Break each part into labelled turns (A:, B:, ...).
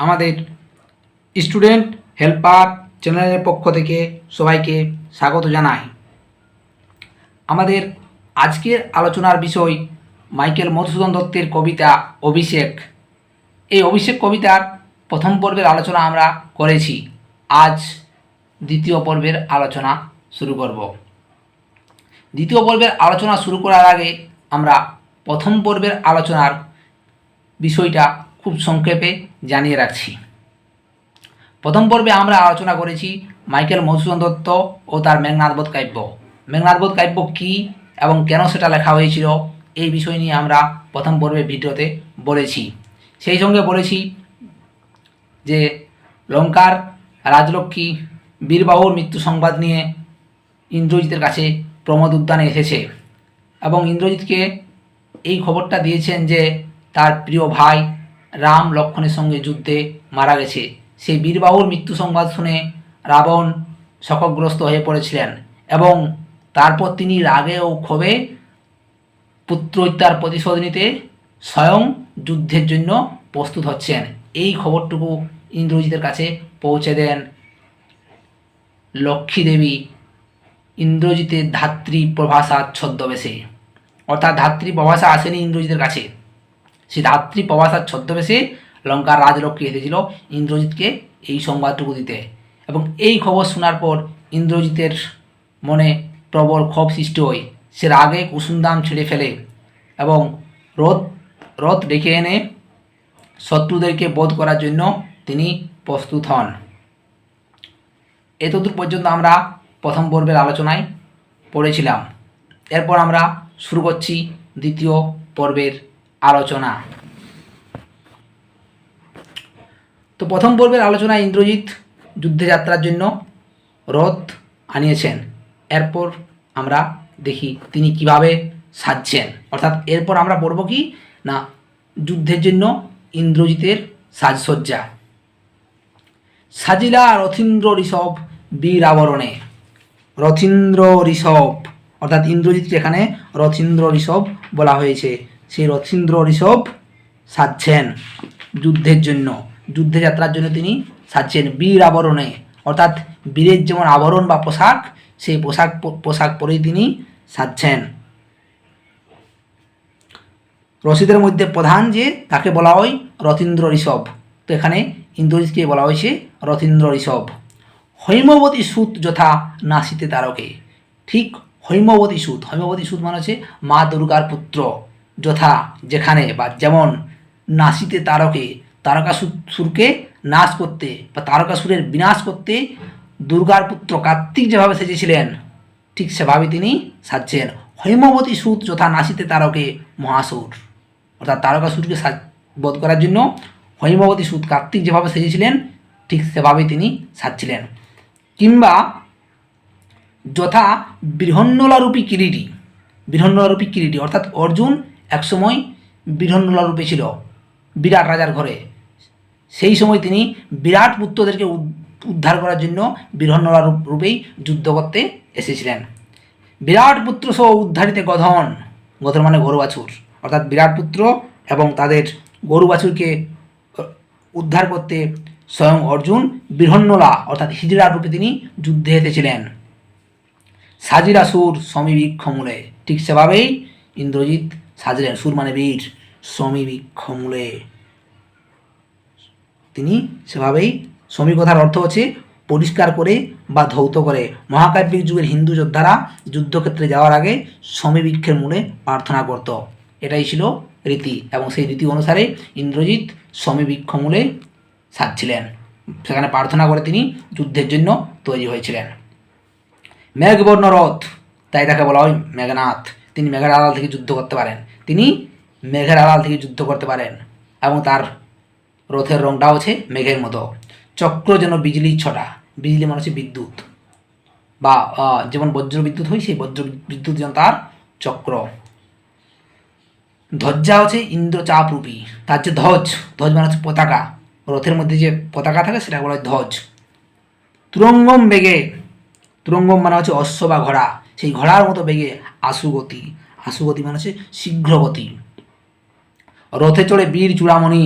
A: আমাদের student, helper চ্যানেলের পক্ষ থেকে সবাইকে স্বাগত জানাই। আমাদের আজকের আলোচনার বিষয় মাইকেল মধুসূদন দত্তের কবিতা অভিষেক। এই অভিষেক কবিতার প্রথম পর্বের আলোচনা আমরা করেছি। আজ দ্বিতীয় পর্বের আলোচনা শুরু করব। দ্বিতীয় পর্বের আলোচনা শুরু করার আগে আমরা প্রথম পর্বের আলোচনার বিষয়টা খুব সংক্ষেপে জানিয়ে রাখছি। প্রথম পর্বে আমরা আলোচনা করেছি মাইকেল মধুসূদন দত্ত ও তার মেঘনাথবোধ কাব্য। মেঘনাথবোধ কাব্য কী এবং কেন সেটা লেখা হয়েছিল এই বিষয় নিয়ে আমরা প্রথম পর্বে ভিডিওতে বলেছি। সেই সঙ্গে বলেছি যে লঙ্কার রাজলক্ষ্মী বীরবাহুর মৃত্যু সংবাদ নিয়ে ইন্দ্রজিতের কাছে প্রমোদ উদ্যানে এসেছে এবং ইন্দ্রজিৎকে এই খবরটা দিয়েছেন যে তার প্রিয় ভাই রাম লক্ষণের সঙ্গে যুদ্ধে মারা গেছে। সেই বীরবাহুর মৃত্যু সংবাদ শুনে রাবণ শোকগ্রস্ত হয়ে পড়েছিলেন এবং তারপর তিনি রাগে ও ক্ষোভে পুত্র হত্যার প্রতিশোধ নিতে স্বয়ং যুদ্ধের জন্য প্রস্তুত হচ্ছেন। এই খবরটুকু ইন্দ্রজিতের কাছে পৌঁছে দেন লক্ষ্মী দেবী ইন্দ্রজিতের ধাত্রী প্রভাষা ছদ্মবেশে। অর্থাৎ ধাত্রী প্রভাষা আসেনি ইন্দ্রজিতের কাছে। সেই ধাত্রী প্রবাসার ছদ্মবেশে লঙ্কার রাজলক্ষ্মী এসেছিল ইন্দ্রজিৎকে এই সংবাদটুকু দিতে। এবং এই খবর শোনার পর ইন্দ্রজিতের মনে প্রবল ক্ষোভ সৃষ্টি হয়। সে রাগে কুসুমদাম ছেড়ে ফেলে এবং রথ রথ ডেকে এনে শত্রুদেরকে বোধ করার জন্য তিনি প্রস্তুত হন। এতদূর পর্যন্ত আমরা প্রথম পর্বের আলোচনায় পড়েছিলাম। এরপর আমরা শুরু করছি দ্বিতীয় পর্বের আলোচনা। তো প্রথম পর্বের আলোচনায় ইন্দ্রজিৎ যুদ্ধে যাত্রার জন্য রথ আনিয়েছেন। এরপর আমরা দেখি তিনি কীভাবে সাজছেন। অর্থাৎ এরপর আমরা পড়ব কি? না, যুদ্ধের জন্য ইন্দ্রজিতের সাজসজ্জা। সাজিলা রথীন্দ্র ঋষভ বীর আবরণে রথীন্দ্র ঋষভ, অর্থাৎ ইন্দ্রজিৎকে এখানে রথীন্দ্র ঋষভ বলা হয়েছে। সেই রথীন্দ্র ঋষভ সাজছেন যুদ্ধের জন্য, যুদ্ধে যাত্রার জন্য তিনি সাজছেন বীর আবরণে। অর্থাৎ বীরের যেমন আবরণ বা পোশাক, সেই পোশাক পোশাক পরেই তিনি সাজছেন রসিদের মধ্যে প্রধান যে, তাকে বলা হয় রথীন্দ্র ঋষভ। তো এখানে ইন্দ্রজিৎকে বলা হয়েছে রথীন্দ্র ঋষভ। হৈমবতী সুত যথা নাসিতে তারকে। ঠিক হৈমবতী সুত হৈমবতী সুত মানে হচ্ছে মা দুর্গার পুত্র। যথা যেখানে বা যেমন নাসিতে তারকে তারকাসুরকে নাশ করতে বা তারকাসুরের বিনাশ করতে দুর্গার পুত্র কার্তিক যেভাবে সেজেছিলেন, ঠিক সেভাবে তিনি সাজছেন। হৈমবতী সুত যথা নাসিতে তারকে মহাসুর। অর্থাৎ তারকাসুরকে বধ করার জন্য হৈমবতী সুত কার্তিক যেভাবে সেজেছিলেন, ঠিক সেভাবে তিনি সাজছিলেন। কিংবা যথা বৃহন্নলারূপী কিরিটি বৃহন্নলারূপী কিরিটি, অর্থাৎ অর্জুন একসময় বৃহন্নলারূপে ছিল, বিরাট রাজার ঘরে। সেই সময় তিনি বিরাট পুত্রদেরকে উদ্ধার করার জন্য বৃহন্নলা রূপেই যুদ্ধ করতে এসেছিলেন। বিরাট পুত্র সহ উদ্ধারিতে গধন গধন মানে গরু বাছুর। অর্থাৎ বিরাট পুত্র এবং তাদের গরু বাছুরকে উদ্ধার করতে স্বয়ং অর্জুন বৃহন্নলা অর্থাৎ হিজড়া রূপে তিনি যুদ্ধে এসেছিলেন। সাজিরা সুর সমীবীক্ষমূলে ঠিক সেভাবেই ইন্দ্রজিৎ সাজলেন সুর মানে বীর সমীবীক্ষমূলে তিনি সেভাবেই সমী কথার অর্থ হচ্ছে পরিষ্কার করে বা ধৌত করে। মহাকাব্যিক যুগের হিন্দু যোদ্ধারা যুদ্ধক্ষেত্রে যাওয়ার আগে সমীবৃক্ষের মূলে প্রার্থনা করত। এটাই ছিল রীতি এবং সেই রীতি অনুসারে ইন্দ্রজিৎ সমীবৃক্ষ মূলে সাজছিলেন। সেখানে প্রার্থনা করে তিনি যুদ্ধের জন্য তৈরি হয়েছিলেন। মেঘবর্ণ রথ, তাই তাকে বলা হয় মেঘনাথ। তিনি মেঘের আড়াল থেকে যুদ্ধ করতে পারেন। তিনি মেঘের আড়াল থেকে যুদ্ধ করতে পারেন এবং তার রথের রংটা হচ্ছে মেঘের মতো। চক্র যেন বিজলি ছটা, বিজলি মানে হচ্ছে বিদ্যুৎ। বা যেমন বজ্র বিদ্যুৎ হয়, সেই বজ্র বিদ্যুৎ যেন তার চক্র। ধ্বজা হচ্ছে ইন্দ্রচাপ রূপী তার যে ধ্বজ ধ্বজ মানে হচ্ছে পতাকা। রথের মধ্যে যে পতাকা থাকে সেটা বলা হয় ধ্বজ। তুরঙ্গম বেগে তুরঙ্গম মানে হচ্ছে অশ্ব বা ঘোড়া। সেই ঘোড়ার মতো বেগে আশুগতি আশুগতি মানে হচ্ছে শীঘ্রগতি। রথে চড়ে বীর চূড়ামণি,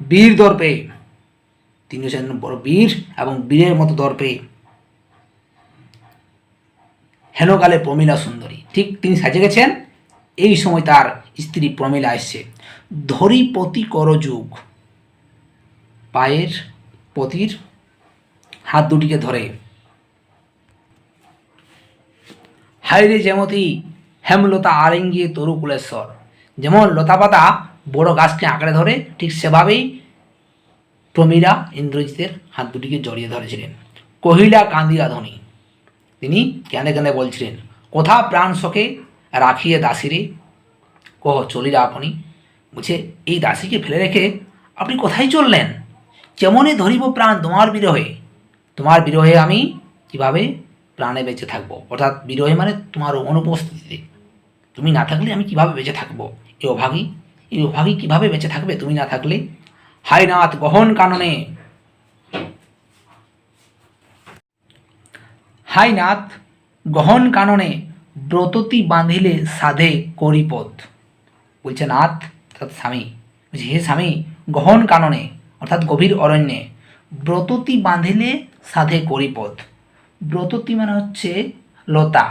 A: বীর দর্পে, তিনি হচ্ছেন বড় বীর এবং বীরের মতো দর্পে। হেনকালে প্রমীলা সুন্দরী, ঠিক তিনি সাজে গেছেন, এই সময় তার স্ত্রী প্রমীলা এসছে। ধরিপতি করযুগ, পায়ের পতির হাত দুটিকে ধরে। হাইরে যেমতি হেমলতা আরেঙ্গিয়ে তরু কুলেশ্বর। যেমন লতাপাতা বড় গাছকে আঁকড়ে ধরে, ঠিক সেভাবেই প্রমীরা ইন্দ্রজিতের হাত দুটিকে জড়িয়ে ধরেছিলেন। কহিলা কান্দিয়া ধ্বনি তিনি কেঁদে কেঁদে বলছিলেন, কোথা প্রাণ শোকে রাখিয়ে দাসিরে কহ চলিরা আপনি? বলছে, এই দাসীকে ফেলে রেখে আপনি কোথায় চললেন? কেমনে ধরিব প্রাণ তোমার বিরহে? তোমার বিরহে আমি কীভাবে প্রাণে বেঁচে থাকব। অর্থাৎ বিরহে মানে তোমার অনুপস্থিতিতে। তুমি না থাকলে আমি কীভাবে বেঁচে থাকব? এই অভাগী? এই অভাগী কীভাবে বেঁচে থাকবে তুমি না থাকলে? হায় নাথ, গহন কাননে। হাইনাথ গহন কাননে ব্রততি বাঁধিলে সাধে করিপদ বলছে নাথ, অর্থাৎ স্বামী। বলছে, হে স্বামী, গহন কাননে, অর্থাৎ গভীর অরণ্যে, ব্রততি বাঁধিলে সাধে করিপদ ব্রততি মানে হচ্ছে লতা।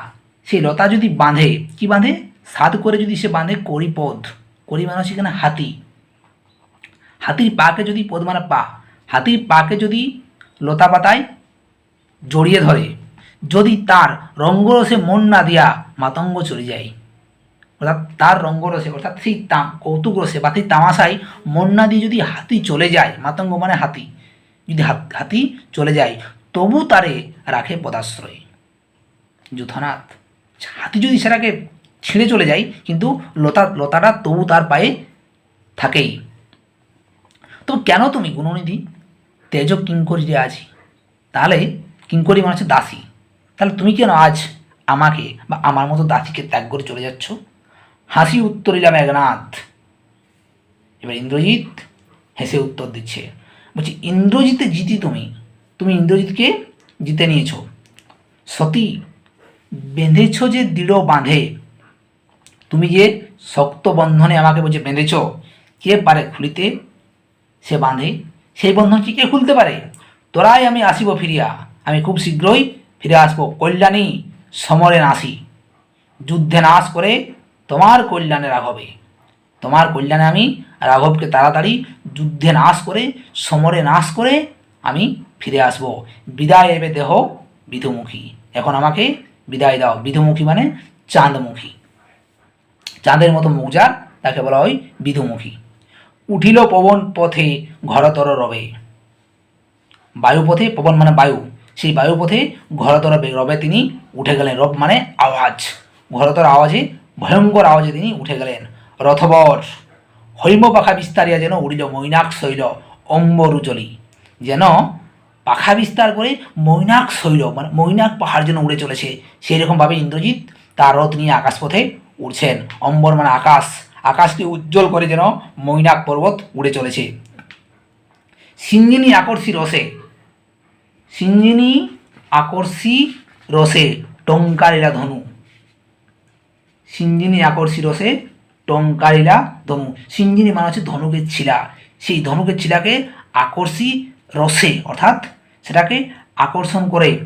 A: সেই লতা যদি বাঁধে, কি বাঁধে? সাদ করে যদি সে বাঁধে করিপদ। করি মানে হচ্ছে এখানে হাতি। হাতির পাকে যদি পদ মানে পা। হাতির পাকে যদি লতা পাতায় জড়িয়ে ধরে, যদি তার রঙ্গরসে মন না দিয়া মাতঙ্গ চলে যায়, অর্থাৎ তার রঙ্গরসে, অর্থাৎ সেই তাম কৌতুক রসে বা সেই তামাশায় মন না দিয়ে যদি হাতি চলে যায়, মাতঙ্গ মানে হাতি, যদি হাতি চলে যায় তবু তারে রাখে পদাশ্রয়। যুথনাথ হাতি যদি সেটাকে ছিঁড়ে চলে যায়, কিন্তু লতা লতাটা তবু তার পায়ে থাকেই। তো কেন তুমি গুণনিধি? তেজ কিঙ্করি যে আছি তাহলে কিঙ্করি মানে হচ্ছে দাসী। তাহলে তুমি কেন আজ আমাকে বা আমার মতো দাসীকে ত্যাগ করে চলে যাচ্ছ? হাসি উত্তরিলা মেঘনাথ। এবার ইন্দ্রজিৎ হেসে উত্তর দিচ্ছে, বলছি, ইন্দ্রজিতে জিতি তুমি। তুমি ইন্দ্রজিৎকে জিতে নিয়েছ। সতী, বেঁধেছ যে দৃঢ় বাঁধে। তুমি যে শক্ত বন্ধনে আমাকে বলছে বেঁধেছ, কে পারে খুলিতে সে বাঁধে? সেই বন্ধন কি কে খুলতে পারে? তোরাই আমি আসিব ফিরিয়া। আমি খুব শীঘ্রই ফিরে আসব। কল্যাণী, সমরে নাসি। যুদ্ধে নাশ করে তোমার কল্যাণে রাঘবে। তোমার কল্যাণে আমি রাঘবকে তাড়াতাড়ি যুদ্ধে নাশ করে, সমরে নাশ করে আমি ফিরে আসব। বিদায় এবে দেহ বিধুমুখী। এখন আমাকে বিদায় দাও। বিধুমুখী মানে চাঁদমুখী। চাঁদের মতো মুখ যার তাকে বলা হয় বিধুমুখী। উঠিল পবন পথে ঘরতর রবে। বায়ুপথে পবন মানে বায়ু। সেই বায়ুপথে ঘরতর রবে তিনি উঠে গেলেন। রব মানে আওয়াজ। ঘরতর আওয়াজে, ভয়ঙ্কর আওয়াজে তিনি উঠে গেলেন। রথবর হৈম পাখা বিস্তারিয়া যেন উড়িল মৈনাক শৈল, অম্বরুজলি। যেন পাখা বিস্তার করে মৈনাক শৈল মানে মৈনাক পাহাড় যেন উড়ে চলেছে। সেই রকমভাবে ইন্দ্রজিৎ তার রথ নিয়ে আকাশপথে উড়ছেন। অম্বর মানে আকাশ। আকাশকে উজ্জ্বল করে যেন মৈনাক পর্বত উড়ে চলেছে। সিঞ্জিনী আকর্ষী রসে। সিঞ্জিনী আকর্ষী রসে টঙ্কারিলা ধনু। সিঞ্জিনী আকর্ষী রসে টঙ্কারিলা ধনু। সিঞ্জিনী মানে হচ্ছে ধনুকের ছিলা। সেই ধনুকের ছিলাকে আকর্ষী রসে, অর্থাৎ সেটাকে আকর্ষণ করে।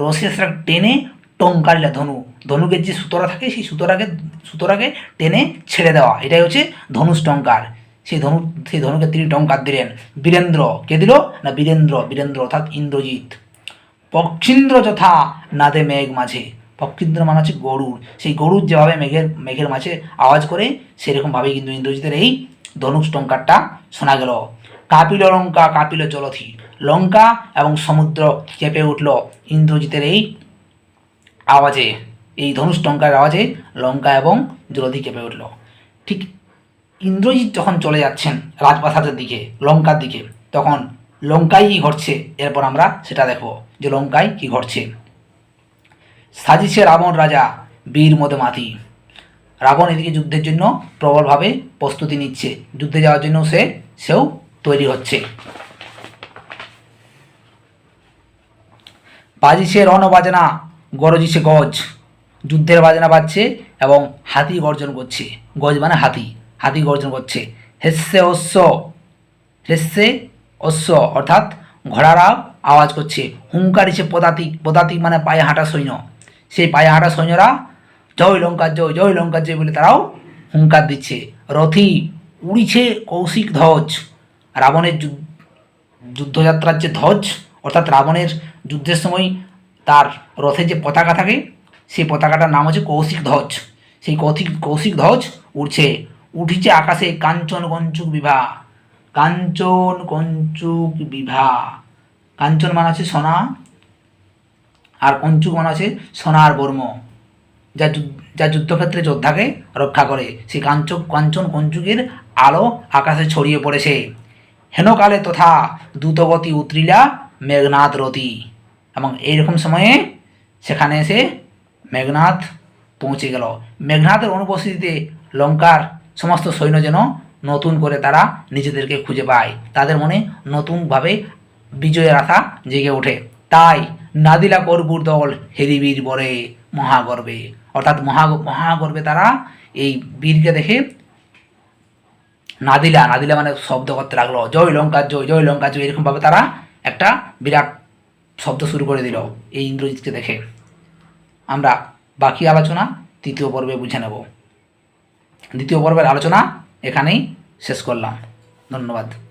A: রসে সেটা টেনে টঙ্কারিলা ধনু, ধনুকের যে সুতোরা থাকে, সেই সুতোটাকে সুতোটাকে টেনে ছেড়ে দেওয়া। এটাই হচ্ছে ধনুষ টঙ্কার। সেই ধনু, সেই ধনুকে তিনি টঙ্কার দিলেন। বীরেন্দ্র, কে দিল? না, বীরেন্দ্র বীরেন্দ্র, অর্থাৎ ইন্দ্রজিৎ। পক্ষীন্দ্র যথা নাদে মেঘ মাঝে। পক্ষীন্দ্র মানে হচ্ছে গরুর। সেই গরুর যেভাবে মেঘের মেঘের মাঝে আওয়াজ করে, সেরকমভাবেই কিন্তু ইন্দ্রজিতের এই ধনুষ টঙ্কারটা শোনা গেল। কাপিল লঙ্কা কাপিল জলধি। লঙ্কা এবং সমুদ্র কেঁপে উঠল ইন্দ্রজিতের এই আওয়াজে, এই ধনুষ টঙ্কার আওয়াজে লঙ্কা এবং জলধি কেঁপে উঠল। ঠিক ইন্দ্রজিৎ যখন চলে যাচ্ছেন রাজপ্রাসাদের দিকে, লঙ্কার দিকে, তখন লঙ্কায় কী ঘটছে? এরপর আমরা সেটা দেখব যে লঙ্কায় কী ঘটছে। সাজিছে রাবণ রাজা, বীর মদে মাতি। রাবণ এদিকে যুদ্ধের জন্য প্রবলভাবে প্রস্তুতি নিচ্ছে। যুদ্ধে যাওয়ার জন্য সে, সেও তৈরি হচ্ছে। বাজিছে রণ বাজনা গরজিছে গজ। যুদ্ধের বাজনা বাজছে এবং হাতি গর্জন করছে। গজ মানে হাতি হাতি গর্জন করছে। হেস্যে অশ্ব হ্রেস্যে অশ্ব, অর্থাৎ ঘোড়ারা আওয়াজ করছে। হুঙ্কারিছে পদাতিক পদাতিক মানে পায়ে হাঁটা সৈন্য। সেই পায়ে হাঁটা সৈন্যরা, জয় লঙ্কার জয় জয় লঙ্কার জয় বলে তারাও হুঙ্কার দিচ্ছে। রথি উড়িছে কৌশিক ধ্বজ। রাবণের যুদ্ধ, যুদ্ধযাত্রার যে ধ্বজ, অর্থাৎ রাবণের যুদ্ধের সময় তার রথে যে পতাকা থাকে, সেই পতাকাটার নাম হচ্ছে কৌশিক ধ্বজ। সেই কৌশিক কৌশিক ধ্বজ উড়ছে, উঠিছে আকাশে কাঞ্চন কঞ্চুক বিভা। কাঞ্চন কঞ্চুক বিভা। কাঞ্চন মানে আছে সোনা, আর কঞ্চুক মানে আছে সোনার বর্ম। যা যা যুদ্ধক্ষেত্রে যোদ্ধাকে রক্ষা করে। সেই কাঞ্চক, কাঞ্চন কঞ্চুকের আলো আকাশে ছড়িয়ে পড়েছে। হেনকালে তথা দ্রুতগতি উতরিলা মেঘনাথ রতি। এবং এইরকম সময়ে সেখানে এসে মেঘনাথ পৌঁছে গেল। মেঘনাথের অনুপস্থিতিতে লঙ্কার সমস্ত সৈন্য যেন নতুন করে তারা নিজেদেরকে খুঁজে পায়। তাদের মনে নতুনভাবে বিজয়ের আশা জেগে ওঠে। তাই নাদিলা করবুর দল হেরিবীর বরে মহাগর্বে। অর্থাৎ মহা মহাগর্বে তারা এই বীরকে দেখে নাদিলা নাদিলা মানে শব্দ করতে লাগল। জয় লঙ্কা, জয় জয় লঙ্কা, জয় এরকমভাবে তারা একটা বিরাট শব্দ শুরু করে দিল এই ইন্দ্রজিৎকে দেখে। আমরা বাকি আলোচনা তৃতীয় পর্বে বুঝে নেব। দ্বিতীয় পর্বের আলোচনা এখানেই শেষ করলাম। ধন্যবাদ।